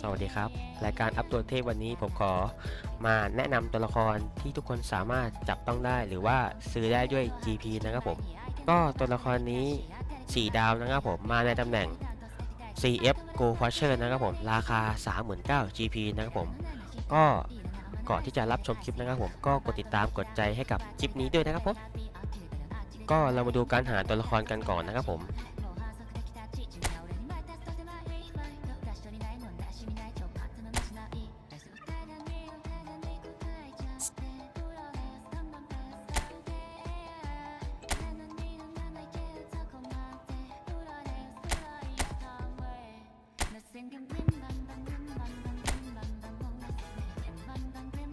สวัสดีครับ รายการอัปตัวเทพวันนี้ผมขอมาแนะนำตัวละครที่ทุกคนสามารถจับต้องได้หรือว่าซื้อได้ด้วย GP นะครับผม ก็ตัวละครนี้ 4 ดาวนะครับผมมาในตำแหน่ง CF Go Watcher นะครับผม ราคา 39,000 GP นะครับผม ก็ก่อนที่จะรับชมคลิปนะครับผมก็กดติดตามกดใจให้กับคลิปนี้ด้วยนะครับผม ก็เรามาดูการหาตัวละครกันก่อนนะครับผม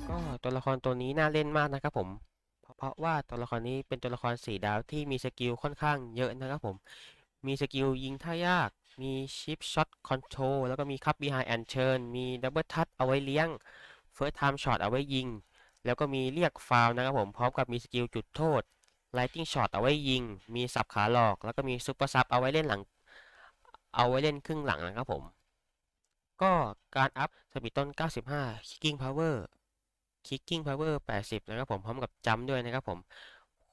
ก็ตัวละครตัวนี้น่าเล่นมากนะครับผม เพราะว่าตัวละครนี้เป็นตัวละครสีดาวที่มีสกิลค่อนข้างเยอะนะครับผม มีสกิลยิงท่ายาก มีชิปช็อตคอนโทรลแล้วก็มีคัพบีไฮแอนเชิญมีดับเบิลทัชเอาไว้เลี้ยงเฟิร์สไทม์ช็อตเอาไว้ยิง แล้วก็มีเรียกฟาวล์นะครับผม พร้อมกับมีสกิลจุดโทษไลติงช็อตเอาไว้ยิง มีสับขาหลอก แล้วก็มีซุปเปอร์ซับเอาไว้เล่นหลัง เอาไว้เล่นครึ่งหลังนะครับผม ก็การอัพสปีดต้น 95 Kicking Power Kicking Power 80 นะครับผมพร้อมกับจัมด้วยนะครับผม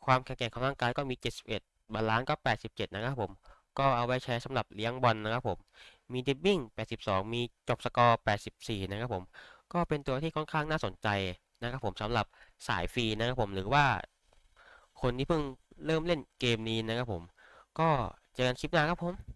ความแข็งแกร่งของร่างกายก็มี 71 บาลานซ์ก็ 87 นะครับผม ก็เอาไว้ใช้สำหรับเลี้ยงบอลนะครับผม มีดิบบิ้ง82 มีจบสกอร์ 84 นะครับผม ก็เป็นตัวที่ค่อนข้างน่าสนใจนะครับผมสำหรับสายฟรีนะครับผมหรือว่า คนที่เพิ่งเริ่มเล่นเกมนี้นะครับผม ก็เจอกันคลิปหน้าครับผม